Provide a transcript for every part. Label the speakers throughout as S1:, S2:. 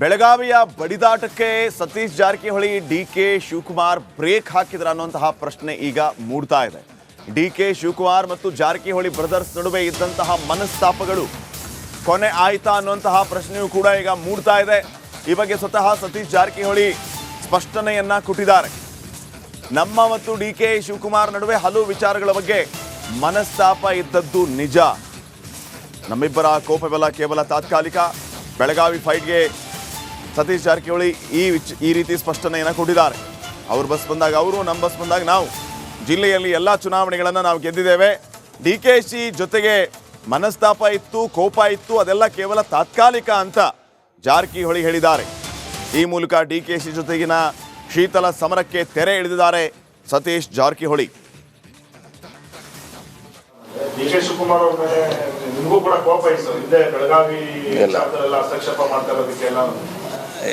S1: ಬೆಳಗಾವಿಯ ಬಡಿದಾಟಕ್ಕೆ Satish Jarkiholi D K Shivakumar break ಹಾಕಿದ್ರ ಅನ್ನುವಂತಹ ಪ್ರಶ್ನೆ ಈಗ ಮೂಡ್ತಾ ಇದೆ. ಡಿ ಕೆ ಶಿವಕುಮಾರ್ ಮತ್ತು ಜಾರಕಿಹೊಳಿ ಬ್ರದರ್ಸ್ ನಡುವೆ ಇದ್ದಂತಹ ಮನಸ್ತಾಪಗಳು ಕೊನೆ ಆಯ್ತಾ ಅನ್ನುವಂತಹ ಪ್ರಶ್ನೆಯೂ ಕೂಡ ಈಗ ಮೂಡ್ತಾ ಇದೆ. ಈ ಬಗ್ಗೆ ಸ್ವತಃ ಸತೀಶ್ ಜಾರಕಿಹೊಳಿ ಸ್ಪಷ್ಟನೆಯನ್ನ ಕೊಟ್ಟಿದ್ದಾರೆ. ನಮ್ಮ ಮತ್ತು ಡಿ ಕೆ ಶಿವಕುಮಾರ್ ನಡುವೆ ಹಲವು ವಿಚಾರಗಳ ಬಗ್ಗೆ ಮನಸ್ತಾಪ ಇದ್ದದ್ದು ನಿಜ. ನಮ್ಮಿಬ್ಬರ ಕೋಪವೆಲ್ಲ ಕೇವಲ ತಾತ್ಕಾಲಿಕ. ಬೆಳಗಾವಿ ಫೈಟ್ಗೆ ಸತೀಶ್ ಜಾರಕಿಹೊಳಿ ಈ ವಿಚ್ ಈ ರೀತಿ ಸ್ಪಷ್ಟನೆಯನ್ನು ಕೊಟ್ಟಿದ್ದಾರೆ. ಅವ್ರ ಬಸ್ ಬಂದಾಗ ಅವರು ನಮ್ಮ ಬಸ್ ಬಂದಾಗ ನಾವು. ಜಿಲ್ಲೆಯಲ್ಲಿ ಎಲ್ಲ ಚುನಾವಣೆಗಳನ್ನು ನಾವು ಗೆದ್ದಿದ್ದೇವೆ. ಡಿ ಕೆ ಶಿ ಜೊತೆಗೆ ಮನಸ್ತಾಪ ಇತ್ತು ಕೋಪ ಇತ್ತು ಅದೆಲ್ಲ ಕೇವಲ ತಾತ್ಕಾಲಿಕ ಅಂತ ಜಾರಕಿಹೊಳಿ ಹೇಳಿದ್ದಾರೆ. ಈ ಮೂಲಕ ಡಿ ಕೆ ಶಿ ಜೊತೆಗಿನ ಶೀತಲ ಸಮರಕ್ಕೆ ತೆರೆ ಎಳೆದಿದ್ದಾರೆ ಸತೀಶ್ ಜಾರಕಿಹೊಳಿ.
S2: ಡಿ ಕೆ ಶಿವಕುಮಾರ್ ಅವ್ರ ಮೇಲೆ ಕೂಡ ಕೋಪ ಇತ್ತು. ಹಿಂದೆ ಬೆಳಗಾವಿ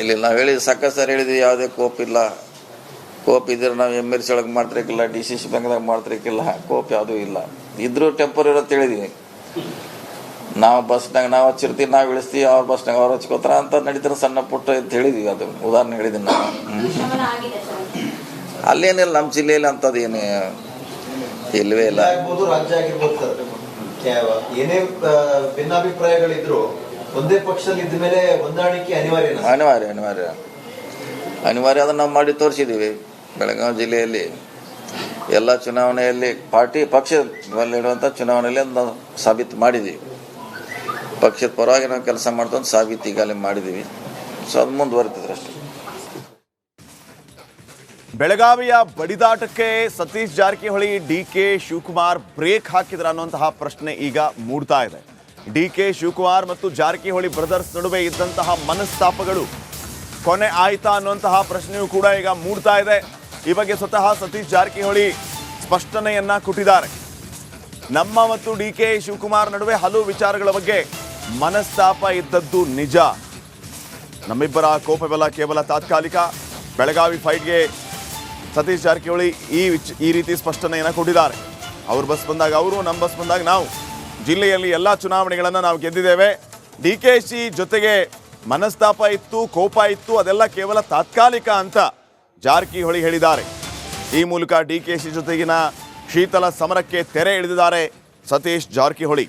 S3: ಇಲ್ಲ. ನಾವು ಹೇಳಿದ ಸಾಕಷ್ಟು ಸರ್ ಹೇಳಿದ್ವಿ ಯಾವುದೇ ಕೋಪ್ ಇಲ್ಲ. ಕೋಪ್ ಇದ್ರೆ ನಾವು ಎಂ ಎಲ್ ಸಿ ಒಳಗೆ ಮಾಡ್ತಿರಕ್ಕಿಲ್ಲ ಡಿ ಸಿ ಸಿ ಬ್ಯಾಂಕ್ದಾಗ ಮಾಡ್ತಿರಕ್ಕಿಲ್ಲ ಕೋಪ್ ಯಾವುದೂ ಇಲ್ಲ. ಇದ್ರೂ ಟೆಂಪರ್ ಇರೋದು ಹೇಳಿದ್ವಿ ನಾವು ಬಸ್ನಾಗ ನಾವು ಹಚ್ಚಿರ್ತೀವಿ, ನಾವು ಇಳಿಸ್ತೀವಿ, ಅವ್ರ ಬಸ್ನಾಗ ಅವ್ರು ಹಚ್ಕೋತಾರ ಅಂತ ನಡೀತಾರೆ ಸಣ್ಣ ಪುಟ್ಟ ಅಂತ ಹೇಳಿದ್ವಿ ಅದು. ಉದಾಹರಣೆ ಹೇಳಿದ್ದೀನಿ
S4: ನಾವು
S3: ಅಲ್ಲೇನಿಲ್ಲ ನಮ್ಮ ಜಿಲ್ಲೆಯಲ್ಲಿ ಅಂಥದ್ದು ಏನು ಇಲ್ಲವೇ ಇಲ್ಲ.
S5: ಏನೇ ಭಿನ್ನಾಭಿಪ್ರಾಯಗಳಿದ್ರು ಒಂದೇ ಪಕ್ಷದಲ್ಲಿ ಇದ್ದ ಮೇಲೆ ಹೊಂದಾಣಿಕೆ ಅನಿವಾರ್ಯ?
S3: ಅನಿವಾರ್ಯ ಅನಿವಾರ್ಯ. ಅನಿವಾರ್ಯ ಅದನ್ನು ನಾವು ಮಾಡಿ ತೋರಿಸಿದ್ದೀವಿ ಬೆಳಗಾವಿ ಜಿಲ್ಲೆಯಲ್ಲಿ ಎಲ್ಲ ಚುನಾವಣೆಯಲ್ಲಿ ಪಾರ್ಟಿ ಪಕ್ಷದಲ್ಲಿರುವಂಥ ಚುನಾವಣೆಯಲ್ಲಿ ಅದನ್ನ ನಾವು ಸಾಬೀತು ಮಾಡಿದ್ದೀವಿ ಪಕ್ಷದ ಪರವಾಗಿ ನಾವು ಕೆಲಸ ಮಾಡ್ತಾ ಸಾಬೀತು ಈಗಾಗಲೇ ಮಾಡಿದ್ದೀವಿ ಸೊ ಅದು ಮುಂದುವರಿತಿದ್ರೆ ಅಷ್ಟೇ
S1: ಬೆಳಗಾವಿಯ ಬಡಿದಾಟಕ್ಕೆ Satish Jarkiholi D K Shivakumar break ಹಾಕಿದ್ರ ಅನ್ನುವಂತಹ ಪ್ರಶ್ನೆ ಈಗ ಮೂಡ್ತಾ ಇದೆ. ಡಿ ಕೆ ಶಿವಕುಮಾರ್ ಮತ್ತು ಜಾರಕಿಹೊಳಿ ಬ್ರದರ್ಸ್ ನಡುವೆ ಇದ್ದಂತಹ ಮನಸ್ತಾಪಗಳು ಕೊನೆ ಆಯಿತಾ ಅನ್ನುವಂತಹ ಪ್ರಶ್ನೆಯೂ ಕೂಡ ಈಗ ಮೂಡ್ತಾ ಇದೆ. ಈ ಬಗ್ಗೆ ಸ್ವತಃ ಸತೀಶ್ ಜಾರಕಿಹೊಳಿ ಸ್ಪಷ್ಟನೆಯನ್ನ ಕೊಟ್ಟಿದ್ದಾರೆ. ನಮ್ಮ ಮತ್ತು ಡಿ ಕೆ ಶಿವಕುಮಾರ್ ನಡುವೆ ಹಲವು ವಿಚಾರಗಳ ಬಗ್ಗೆ ಮನಸ್ತಾಪ ಇದ್ದದ್ದು ನಿಜ. ನಮ್ಮಿಬ್ಬರ ಕೋಪವೆಲ್ಲ ಕೇವಲ ತಾತ್ಕಾಲಿಕ ಬೆಳಗಾವಿ ಫೈಟ್ಗೆ ಸತೀಶ್ ಜಾರಕಿಹೊಳಿ ಈ ವಿಚ್ ಈ ರೀತಿ ಸ್ಪಷ್ಟನೆಯನ್ನು ಕೊಟ್ಟಿದ್ದಾರೆ. ಅವ್ರ ಬಸ್ ಬಂದಾಗ ಅವರು ನಮ್ಮ ಬಸ್ ಬಂದಾಗ ನಾವು. ಜಿಲ್ಲೆಯಲ್ಲಿ ಎಲ್ಲ ಚುನಾವಣೆಗಳನ್ನು ನಾವು ಗೆದ್ದಿದ್ದೇವೆ. ಡಿ ಕೆ ಶಿ ಜೊತೆಗೆ ಮನಸ್ತಾಪ ಇತ್ತು ಕೋಪ ಇತ್ತು ಅದೆಲ್ಲ ಕೇವಲ ತಾತ್ಕಾಲಿಕ ಅಂತ ಜಾರಕಿಹೊಳಿ ಹೇಳಿದ್ದಾರೆ. ಈ ಮೂಲಕ ಡಿ ಕೆ ಶಿ ಜೊತೆಗಿನ ಶೀತಲ ಸಮರಕ್ಕೆ ತೆರೆ ಎಳೆದಿದ್ದಾರೆ ಸತೀಶ್ ಜಾರಕಿಹೊಳಿ.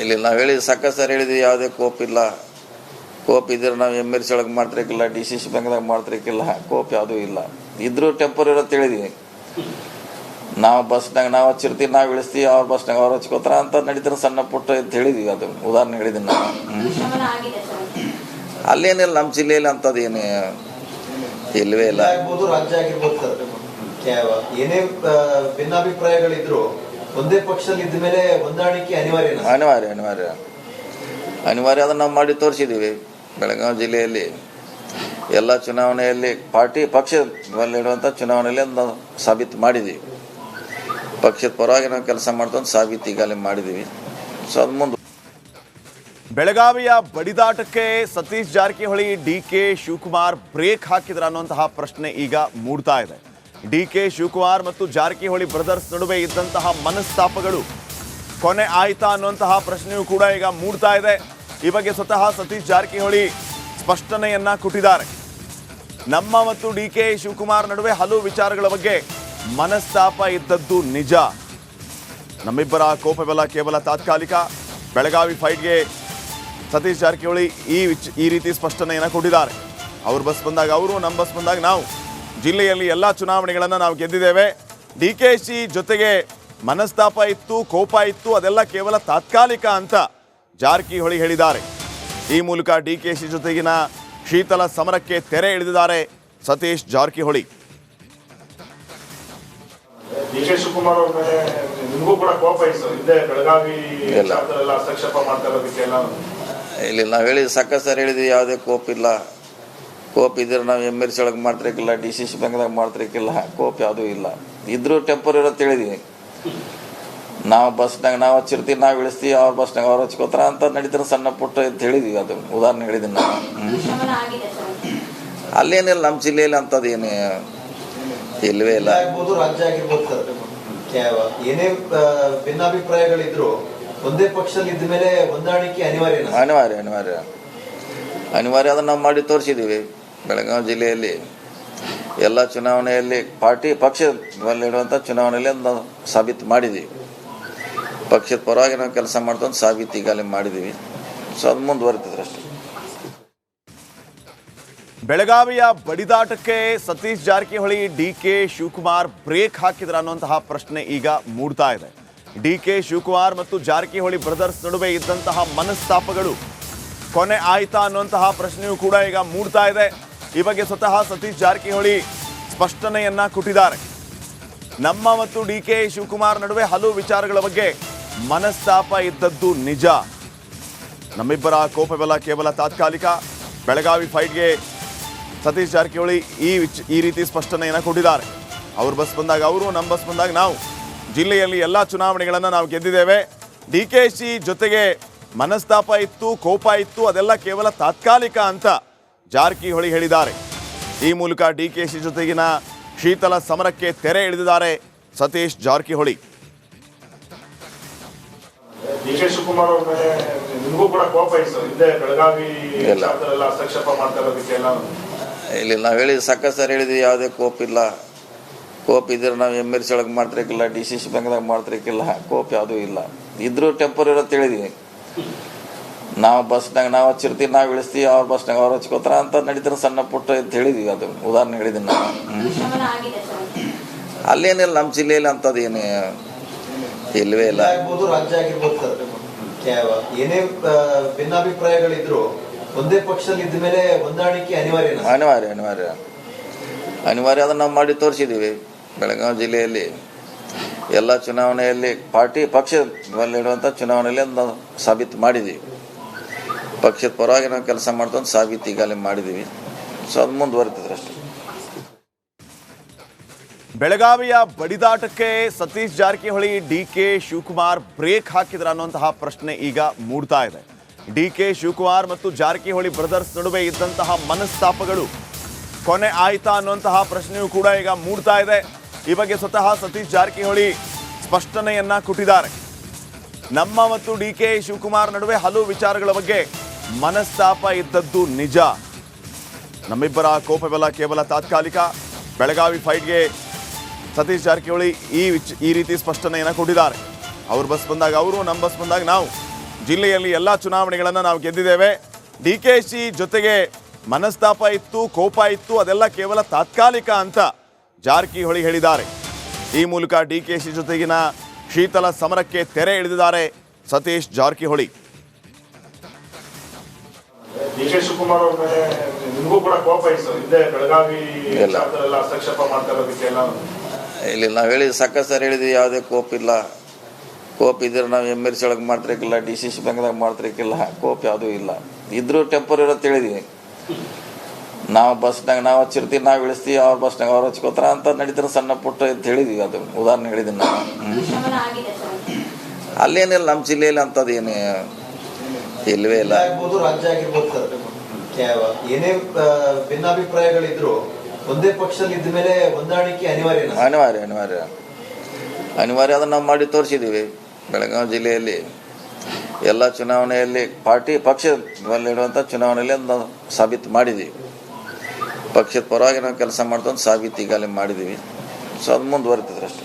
S3: ಇಲ್ಲಿ. ನಾವು ಹೇಳಿದ ಸಕ್ಕ ಸರ್ ಹೇಳಿದ್ವಿ ಯಾವುದೇ ಕೋಪ ಇಲ್ಲ. ಕೋಪ್ ಇದ್ರೆ ನಾವು ಎಂ ಎಲ್ ಸಿ ಒಳಗೆ ಮಾಡ್ತಿರಕ್ಕಿಲ್ಲ ಡಿ ಸಿ ಸಿ ಬ್ಯಾಂಕ್ದಾಗ ಮಾಡ್ತಿರಕ್ಕಿಲ್ಲ ಕೋಪ್ ಯಾವುದೂ ಇಲ್ಲ. ಇದ್ರೂ ಟೆಂಪರ್ ಇರೋದು ಹೇಳಿದೀವಿ ನಾವು ಬಸ್ನಾಗ ನಾವು ಹಚ್ಚಿರ್ತೀವಿ ನಾವು ಇಳಿಸ್ತೀವಿ ಅವ್ರ ಬಸ್ನಾಗ ಅವ್ರು ಹಚ್ಕೋತಾರ ಅಂತ ನಡೀತಾರೆ ಸಣ್ಣ ಪುಟ್ಟ ಅಂತ ಹೇಳಿದೀವಿ ಅದು. ಉದಾಹರಣೆ ಹೇಳಿದ್ದೀನಿ
S4: ನಾವು
S3: ಅಲ್ಲೇನಿಲ್ಲ ನಮ್ಮ ಜಿಲ್ಲೆಯಲ್ಲಿ ಅಂಥದ್ದು ಏನು ಇಲ್ಲವೇ ಇಲ್ಲ.
S5: ರಾಜ್ಯ ಏನೇ ಭಿನ್ನಾಭಿಪ್ರಾಯಗಳಿದ್ರು ಒಂದೇ ಪಕ್ಷದಲ್ಲಿ ಇದ್ದ ಮೇಲೆ ಹೊಂದಾಣಿಕೆ ಅನಿವಾರ್ಯ?
S3: ಅನಿವಾರ್ಯ ಅನಿವಾರ್ಯ. ಅನಿವಾರ್ಯ ಅದನ್ನು ನಾವು ಮಾಡಿ ತೋರಿಸಿದ್ದೀವಿ ಬೆಳಗಾವಿ ಜಿಲ್ಲೆಯಲ್ಲಿ ಎಲ್ಲ ಚುನಾವಣೆಯಲ್ಲಿ ಪಾರ್ಟಿ ಪಕ್ಷದಲ್ಲಿಡುವಂಥ ಚುನಾವಣೆಯಲ್ಲಿ ಒಂದು ಸಾಬೀತು ಮಾಡಿದ್ದೀವಿ ಪಕ್ಷದ ಪರವಾಗಿ ನಾವು ಕೆಲಸ ಮಾಡ್ತಾ ಸಾಬೀತು ಈಗಾಗಲೇ ಮಾಡಿದ್ದೀವಿ. ಸೊ ಅದು ಮುಂದೆ
S1: ಬೆಳಗಾವಿಯ ಬಡಿದಾಟಕ್ಕೆ Satish Jarkiholi D K Shivakumar break ಹಾಕಿದ್ರ ಅನ್ನುವಂತಹ ಪ್ರಶ್ನೆ ಈಗ ಮೂಡ್ತಾ ಇದೆ. ಡಿ ಕೆ ಶಿವಕುಮಾರ್ ಮತ್ತು ಜಾರಕಿಹೊಳಿ ಬ್ರದರ್ಸ್ ನಡುವೆ ಇದ್ದಂತಹ ಮನಸ್ತಾಪಗಳು ಕೊನೆ ಆಯ್ತಾ ಅನ್ನುವಂತಹ ಪ್ರಶ್ನೆಯೂ ಕೂಡ ಈಗ ಮೂಡ್ತಾ ಇದೆ. ಈ ಬಗ್ಗೆ ಸ್ವತಃ ಸತೀಶ್ ಜಾರಕಿಹೊಳಿ ಸ್ಪಷ್ಟನೆಯನ್ನ ಕೊಟ್ಟಿದ್ದಾರೆ. ನಮ್ಮ ಮತ್ತು ಡಿ ಕೆ ಶಿವಕುಮಾರ್ ನಡುವೆ ಹಲವು ವಿಚಾರಗಳ ಬಗ್ಗೆ ಮನಸ್ತಾಪ ಇದ್ದದ್ದು ನಿಜ. ನಮ್ಮಿಬ್ಬರ ಕೋಪವೆಲ್ಲ ಕೇವಲ ತಾತ್ಕಾಲಿಕ ಬೆಳಗಾವಿ ಫೈಟ್ಗೆ ಸತೀಶ್ ಜಾರಕಿಹೊಳಿ ಈ ವಿಚ್, ಈ ರೀತಿ ಸ್ಪಷ್ಟನೆಯನ್ನು ಕೊಟ್ಟಿದ್ದಾರೆ. ಅವ್ರ ಬಸ್ ಬಂದಾಗ ಅವರು ನಮ್ಮ ಬಸ್ ಬಂದಾಗ ನಾವು. ಜಿಲ್ಲೆಯಲ್ಲಿ ಎಲ್ಲ ಚುನಾವಣೆಗಳನ್ನು ನಾವು ಗೆದ್ದಿದ್ದೇವೆ. ಡಿ ಕೆ ಶಿ ಜೊತೆಗೆ ಮನಸ್ತಾಪ ಇತ್ತು, ಕೋಪ ಇತ್ತು, ಅದೆಲ್ಲ ಕೇವಲ ತಾತ್ಕಾಲಿಕ ಅಂತ. ಜಾರಕಿಹೊಳಿ ಹೇಳಿದ್ದಾರೆ. ಈ ಮೂಲಕ ಡಿ ಕೆ ಶಿ ಜೊತೆಗಿನ ಶೀತಲ ಸಮರಕ್ಕೆ ತೆರೆ ಎಳೆದಿದ್ದಾರೆ ಸತೀಶ್ ಜಾರಕಿಹೊಳಿ.
S2: ಡಿ ಕೆ ಶಿವಕುಮಾರ್ ಅವ್ರ ಮೇಲೆ ಕೂಡ ಕೋಪ ಇತ್ತು. ಹಿಂದೆ ಬೆಳಗಾವಿ
S3: ಇಲ್ಲ. ನಾವು ಹೇಳಿದ ಸಾಕಷ್ಟು ಸರ್ ಹೇಳಿದ್ವಿ ಯಾವುದೇ ಕೋಪ ಇಲ್ಲ. ಕೋಪ್ ಇದ್ರೆ ನಾವು ಎಂ ಎಲ್ ಸಿ ಒಳಗೆ ಮಾಡ್ತಿರಕ್ಕಿಲ್ಲ ಡಿ ಸಿ ಸಿ ಬ್ಯಾಂಕ್ದಾಗ ಮಾಡ್ತಿರಕ್ಕಿಲ್ಲ ಕೋಪ್ ಯಾವುದೂ ಇಲ್ಲ. ಇದ್ರೂ ಟೆಂಪರ್ ಇರೋದು ಹೇಳಿದ್ವಿ. ನಾವು ಬಸ್ನಾಗ ನಾವು ಹಚ್ಚಿರ್ತೀವಿ ನಾವು ಇಳಿಸ್ತೀವಿ ಅವ್ರ ಬಸ್ನಾಗ ಅವ್ರು ಹಚ್ಕೋತಾರ ಅಂತ ನಡೀತಾರೆ ಸಣ್ಣ ಪುಟ್ಟ ಅಂತ ಹೇಳಿದ್ವಿ ಅದು. ಉದಾಹರಣೆ ಹೇಳಿದ್ದೀನಿ
S4: ನಾವು
S3: ಅಲ್ಲೇನಿಲ್ಲ ನಮ್ಮ ಜಿಲ್ಲೆಯಲ್ಲಿ ಅಂಥದ್ದು ಏನು ಇಲ್ಲವೇ ಇಲ್ಲ.
S5: ರಾಜ್ಯ ಆಗಿರ್ಬೋದು ಸರ್. ಏನೇ ಭಿನ್ನಾಭಿಪ್ರಾಯಗಳಿದ್ರು ಒಂದೇ ಪಕ್ಷದಲ್ಲಿ ಇದ್ದ ಮೇಲೆ ಹೊಂದಾಣಿಕೆ ಅನಿವಾರ್ಯ
S3: ಅನಿವಾರ್ಯ ಅನಿವಾರ್ಯ. ಅನಿವಾರ್ಯ ಅದನ್ನು ನಾವು ಮಾಡಿ ತೋರಿಸಿದ್ದೀವಿ ಬೆಳಗಾವಿ ಜಿಲ್ಲೆಯಲ್ಲಿ ಎಲ್ಲ ಚುನಾವಣೆಯಲ್ಲಿ ಪಾರ್ಟಿ ಪಕ್ಷ ಇಡುವಂಥ ಚುನಾವಣೆಯಲ್ಲಿ ನಾವು ಸಾಬೀತು ಮಾಡಿದ್ದೀವಿ ಪಕ್ಷದ ಪರವಾಗಿ ನಾವು ಕೆಲಸ ಮಾಡ್ಕೊಂಡು ಸಾಬೀತು ಈಗಾಗಲೇ ಮಾಡಿದ್ದೀವಿ. ಸೊ ಅದು ಮುಂದುವರಿತಿದ್ರೆ ಅಷ್ಟೇ.
S1: ಬೆಳಗಾವಿಯ ಬಡಿದಾಟಕ್ಕೆ Satish Jarkiholi D K Shivakumar break ಹಾಕಿದ್ರ ಅನ್ನುವಂತಹ ಪ್ರಶ್ನೆ ಈಗ ಮೂಡ್ತಾ ಇದೆ. ಡಿ ಕೆ ಶಿವಕುಮಾರ್ ಮತ್ತು ಜಾರಕಿಹೊಳಿ ಬ್ರದರ್ಸ್ ನಡುವೆ ಇದ್ದಂತಹ ಮನಸ್ತಾಪಗಳು ಕೊನೆ ಆಯ್ತಾ ಅನ್ನುವಂತಹ ಪ್ರಶ್ನೆಯೂ ಕೂಡ ಈಗ ಮೂಡ್ತಾ ಇದೆ. ಈ ಬಗ್ಗೆ ಸ್ವತಃ ಸತೀಶ್ ಜಾರಕಿಹೊಳಿ ಸ್ಪಷ್ಟನೆಯನ್ನ ಕೊಟ್ಟಿದ್ದಾರೆ. ನಮ್ಮ ಮತ್ತು ಡಿ ಕೆ ಶಿವಕುಮಾರ್ ನಡುವೆ ಹಲವು ವಿಚಾರಗಳ ಬಗ್ಗೆ ಮನಸ್ತಾಪ ಇದ್ದದ್ದು ನಿಜ. ನಮ್ಮಿಬ್ಬರ ಕೋಪವೆಲ್ಲ ಕೇವಲ ತಾತ್ಕಾಲಿಕ ಬೆಳಗಾವಿ ಫೈಟ್ಗೆ ಸತೀಶ್ ಜಾರಕಿಹೊಳಿ ಈ ವಿಚ್- ಈ ರೀತಿ ಸ್ಪಷ್ಟನೆಯನ್ನು ಕೊಟ್ಟಿದ್ದಾರೆ. ಅವ್ರ ಬಸ್ ಬಂದಾಗ ಅವರು ನಮ್ಮ ಬಸ್ ಬಂದಾಗ ನಾವು. ಜಿಲ್ಲೆಯಲ್ಲಿ ಎಲ್ಲ ಚುನಾವಣೆಗಳನ್ನು ನಾವು ಗೆದ್ದಿದ್ದೇವೆ. ಡಿ ಕೆ ಶಿ ಜೊತೆಗೆ ಮನಸ್ತಾಪ ಇತ್ತು, ಕೋಪ ಇತ್ತು, ಅದೆಲ್ಲ ಕೇವಲ ತಾತ್ಕಾಲಿಕ ಅಂತ ಜಾರಕಿಹೊಳಿ ಹೇಳಿದ್ದಾರೆ. ಈ ಮೂಲಕ ಡಿ ಕೆ ಶಿ ಜೊತೆಗಿನ ಶೀತಲ ಸಮರಕ್ಕೆ ತೆರೆ ಎಳೆದಿದ್ದಾರೆ ಸತೀಶ್ ಜಾರಕಿಹೊಳಿ.
S2: ಡಿ ಕೆ ಶಿವಕುಮಾರ್ ಅವ್ರ ಮೇಲೆ ನಿಮಗೂ ಕೂಡ ಕೋಪ ಇತ್ತು. ಹಿಂದೆ ಬೆಳಗಾವಿ. ಶಾಸಕರೆಲ್ಲ ಹಸ್ತಕ್ಷೇಪ ಮಾಡ್ತಾ ಇರೋದಕ್ಕೆಲ್ಲ
S3: ಇಲ್ಲಿ ನಾವು ಹೇಳಿದ ಸಾಕಷ್ಟು ಸರ್ ಹೇಳಿದ್ವಿ ಯಾವುದೇ ಕೋಪ್ ಇಲ್ಲ. ಕೋಪ್ ಇದ್ರೆ ನಾವು ಎಂ ಎಲ್ ಸಿ ಒಳಗೆ ಮಾಡ್ತಿರಕ್ಕಿಲ್ಲ ಡಿ ಸಿ ಸಿ ಬ್ಯಾಂಕ್ದಾಗ ಮಾಡ್ತಿರಕ್ಕಿಲ್ಲ ಕೋಪ್ ಯಾವುದೂ ಇಲ್ಲ. ಇದ್ರೂ ಟೆಂಪರ್ ಇರೋದು ಹೇಳಿದ್ವಿ ನಾವು ಬಸ್ನಾಗ ನಾವು ಹಚ್ಚಿರ್ತೀವಿ ನಾವು ಇಳಿಸ್ತೀವಿ ಅವ್ರ ಬಸ್ನಾಗ ಅವ್ರು ಹಚ್ಕೋತಾರ ಅಂತ ನಡೀತಾರೆ ಸಣ್ಣ ಪುಟ್ಟ ಅಂತ ಹೇಳಿದ್ವಿ ಅದು. ಉದಾಹರಣೆ ಹೇಳಿದ್ದೀನಿ
S4: ಸರ್.
S3: ಅಲ್ಲೇನಿಲ್ಲ ನಮ್ಮ ಜಿಲ್ಲೆಯಲ್ಲಿ ಅಂಥದ್ದು ಏನು ಇಲ್ಲವೇ ಇಲ್ಲ.
S5: ರಾಜ್ಯ ಆಗಿರ್ಬೋದು ಸರ್. ಏನೇ ಭಿನ್ನಾಭಿಪ್ರಾಯಗಳಿದ್ರು ಒಂದೇ ಪಕ್ಷದಲ್ಲಿ ಇದ್ದ ಮೇಲೆ ಹೊಂದಾಣಿಕೆ ಅನಿವಾರ್ಯ
S3: ಅನಿವಾರ್ಯ ಅನಿವಾರ್ಯ. ಅನಿವಾರ್ಯ ಅದನ್ನು ನಾವು ಮಾಡಿ ತೋರಿಸಿದ್ದೀವಿ ಬೆಳಗಾವಿ ಜಿಲ್ಲೆಯಲ್ಲಿ. ಎಲ್ಲ ಚುನಾವಣೆಯಲ್ಲಿ ಪಾರ್ಟಿ ಪಕ್ಷ ಇಡುವಂಥ ಚುನಾವಣೆಯಲ್ಲಿ ನಾವು ಸಾಬೀತು ಮಾಡಿದ್ದೀವಿ ಪಕ್ಷದ ಪರವಾಗಿ ನಾವು ಕೆಲಸ ಮಾಡ್ತಂದು ಸಾಬೀತು ಈಗಾಗಲೇ ಮಾಡಿದ್ದೀವಿ ಸೊ ಅದು ಮುಂದುವರಿತಿದ್ರೆ ಅಷ್ಟೇ
S1: ಬೆಳಗಾವಿಯ ಬಡಿದಾಟಕ್ಕೆ Satish Jarkiholi D K Shivakumar break ಹಾಕಿದ್ರ ಅನ್ನುವಂತಹ ಪ್ರಶ್ನೆ ಈಗ ಮೂಡ್ತಾ ಇದೆ. ಡಿ ಕೆ ಶಿವಕುಮಾರ್ ಮತ್ತು ಜಾರಕಿಹೊಳಿ ಬ್ರದರ್ಸ್ ನಡುವೆ ಇದ್ದಂತಹ ಮನಸ್ತಾಪಗಳು ಕೊನೆ ಆಯ್ತಾ ಅನ್ನುವಂತಹ ಪ್ರಶ್ನೆಯೂ ಕೂಡ ಈಗ ಮೂಡ್ತಾ ಇದೆ. ಈ ಬಗ್ಗೆ ಸ್ವತಃ ಸತೀಶ್ ಜಾರಕಿಹೊಳಿ ಸ್ಪಷ್ಟನೆಯನ್ನ ಕೊಟ್ಟಿದ್ದಾರೆ. ನಮ್ಮ ಮತ್ತು ಡಿ ಕೆ ಶಿವಕುಮಾರ್ ನಡುವೆ ಹಲವು ವಿಚಾರಗಳ ಬಗ್ಗೆ ಮನಸ್ತಾಪ ಇದ್ದದ್ದು ನಿಜ. ನಮ್ಮಿಬ್ಬರ ಕೋಪವೆಲ್ಲ ಕೇವಲ ತಾತ್ಕಾಲಿಕ. ಬೆಳಗಾವಿ ಫೈಟ್ಗೆ ಸತೀಶ್ ಜಾರಕಿಹೊಳಿ ಈ ವಿಚ್ ಈ ರೀತಿ ಸ್ಪಷ್ಟನೆಯನ್ನು ಕೊಟ್ಟಿದ್ದಾರೆ. ಅವ್ರ ಬಸ್ ಬಂದಾಗ ಅವರು ನಮ್ಮ ಬಸ್ ಬಂದಾಗ ನಾವು. ಜಿಲ್ಲೆಯಲ್ಲಿ ಎಲ್ಲ ಚುನಾವಣೆಗಳನ್ನು ನಾವು ಗೆದ್ದಿದ್ದೇವೆ. ಡಿ ಕೆ ಶಿ ಜೊತೆಗೆ ಮನಸ್ತಾಪ ಇತ್ತು ಕೋಪ ಇತ್ತು ಅದೆಲ್ಲ ಕೇವಲ ತಾತ್ಕಾಲಿಕ ಅಂತ ಜಾರಕಿಹೊಳಿ ಹೇಳಿದ್ದಾರೆ. ಈ ಮೂಲಕ ಡಿ ಕೆ ಶಿ ಜೊತೆಗಿನ ಶೀತಲ ಸಮರಕ್ಕೆ ತೆರೆ ಎಳೆದಿದ್ದಾರೆ ಸತೀಶ್ ಜಾರಕಿಹೊಳಿ.
S2: ಡಿ ಕೆ ಶಿವಕುಮಾರ್ ಅವ್ರ ಮೇಲೆ ನಿಮಗೂ ಕೂಡ ಕೋಪ ಇತ್ತು. ಹಿಂದೆ ಬೆಳಗಾವಿ ಹಸ್ತಕ್ಷೇಪ ಮಾಡ್ತಾ ಇರೋದಕ್ಕೆಲ್ಲ
S3: ಇಲ್ಲಿ ನಾವು ಹೇಳಿದ ಸಕ್ಕ ಸರಿ ಹೇಳಿದ್ವಿ, ಯಾವುದೇ ಕೋಪ್ ಇಲ್ಲ. ಕೋಪ್ ಇದ್ರೆ ನಾವು ಎಂ ಎಲ್ ಸಿ ಒಳಗೆ ಮಾಡ್ತಿರಕ್ಕಿಲ್ಲ ಡಿ ಸಿ ಸಿ ಬ್ಯಾಂಕ್ದಾಗ ಮಾಡ್ತಿರಕ್ಕಿಲ್ಲ ಕೋಪ್ ಯಾವುದೂ ಇಲ್ಲ. ಇದ್ರೂ ಟೆಂಪರ್ ಅಂತ ಹೇಳಿದ್ವಿ ನಾವು ಬಸ್ನಾಗ ನಾವು ಹಚ್ಚಿರ್ತೀವಿ, ನಾವು ಇಳಿಸ್ತೀವಿ, ಅವ್ರ ಬಸ್ನಾಗ ಅವ್ರು ಹಚ್ಕೋತಾರ ಅಂತ ನಡೀತಾರೆ ಸಣ್ಣ ಪುಟ್ಟ ಅಂತ ಹೇಳಿದ್ವಿ ಅದು. ಉದಾಹರಣೆ ಹೇಳಿದ್ದೀನಿ
S4: ಸರ್
S3: ಅಲ್ಲೇನಿಲ್ಲ ನಮ್ಮ ಜಿಲ್ಲೆಯಲ್ಲಿ ಅಂಥದ್ದು ಏನು ಇಲ್ಲವೇ ಇಲ್ಲ.
S5: ಏನೇ ಭಿನ್ನಾಭಿಪ್ರಾಯಗಳಿದ್ರು ಒಂದೇ ಪಕ್ಷದಲ್ಲಿ ಇದ್ದ ಮೇಲೆ ಹೊಂದಾಣಿಕೆ ಅನಿವಾರ್ಯ
S3: ಅನಿವಾರ್ಯ ಅನಿವಾರ್ಯ. ಅನಿವಾರ್ಯ ಅದನ್ನು ನಾವು ಮಾಡಿ ತೋರಿಸಿದ್ದೀವಿ ಬೆಳಗಾವಿ ಜಿಲ್ಲೆಯಲ್ಲಿ ಎಲ್ಲ ಚುನಾವಣೆಯಲ್ಲಿ ಪಾರ್ಟಿ ಪಕ್ಷ ಇಡುವಂಥ ಚುನಾವಣೆಯಲ್ಲಿ ನಾವು ಸಾಬೀತು ಮಾಡಿದ್ದೀವಿ ಪಕ್ಷದ ಪರವಾಗಿ ನಾವು ಕೆಲಸ ಮಾಡ್ತಂದು ಸಾಬೀತು ಈಗಾಗಲೇ ಮಾಡಿದ್ದೀವಿ ಸೊ ಅದು ಮುಂದುವರಿತಿದ್ರೆ ಅಷ್ಟೇ.